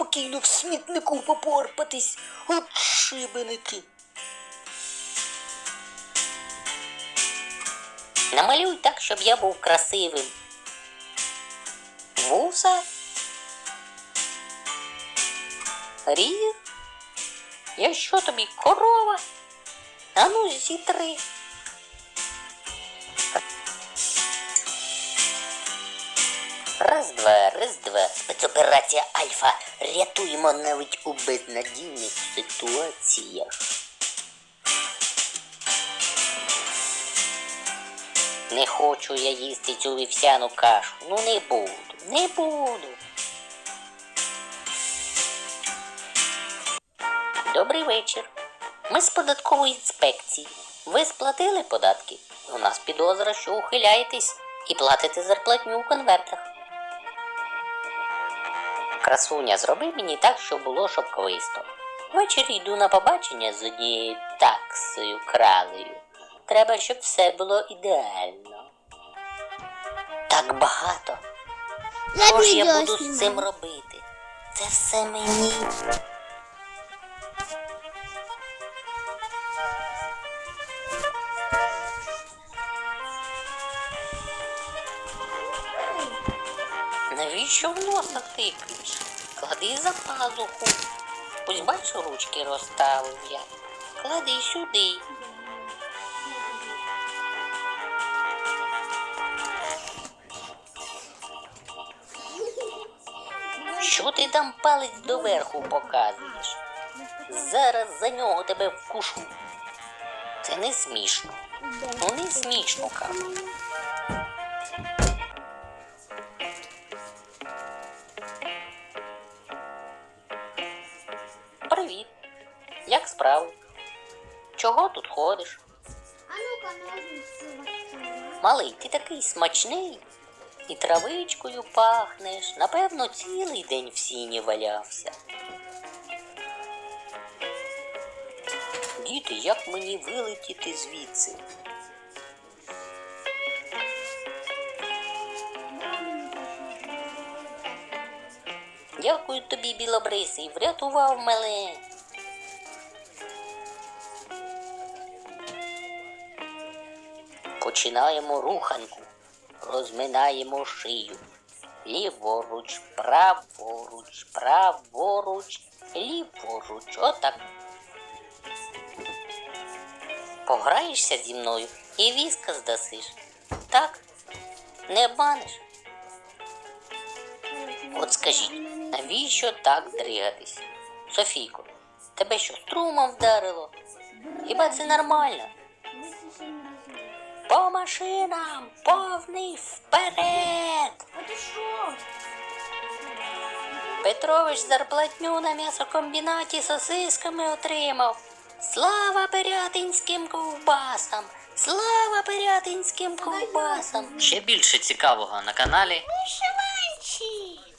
спокійно в смітнику попорпатись. От шибеники. Намалюй так, щоб я був красивим. Вуса. Ріг. Я що тобі, корова? Ану, зітри. Раз, два, раз, два. Спецоперація Альфа. Рятуємо навіть у безнадійних ситуаціях. Не хочу я їсти цю вівсяну кашу. Ну не буду, не буду. Добрий вечір. Ми з податкової інспекції. Ви сплатили податки? У нас підозра, що ухиляєтесь і платите зарплатню у конвертах. Красуня, зроби мені так, щоб було шовковисто. Ввечері йду на побачення з однією таксою кралею. Треба, щоб все було ідеально. Так багато. Я Що ж я буду з цим робити? Це все мені. Навіщо в носа тикаєш? Клади за пазуху. Ось бачу, ручки розставив я. Клади сюди. Що ти там палець доверху показуєш? Зараз за нього тебе вкушу. Це не смішно. Ну не смішно, кажу. Справи? Чого тут ходиш? Малий, ти такий смачний. І травичкою пахнеш. Напевно, цілий день в сіні валявся. Діти, як мені вилетіти звідси? Дякую тобі, білобрисий, врятував мене. Починаємо руханку, розминаємо шию. Ліворуч, праворуч, праворуч, ліворуч. Отак. Пограєшся зі мною і віска здасиш. Так? Не обманеш? От скажіть, навіщо так дригатись? Софійко, тебе що, струмом вдарило? Хіба це нормально? По машинам, повний вперед! А ти що? Петрович зарплатню на м'ясокомбінаті сосисками отримав. Слава пирятинським ковбасам! Слава пирятинським ковбасам! Ще більше цікавого на каналі Вишивай!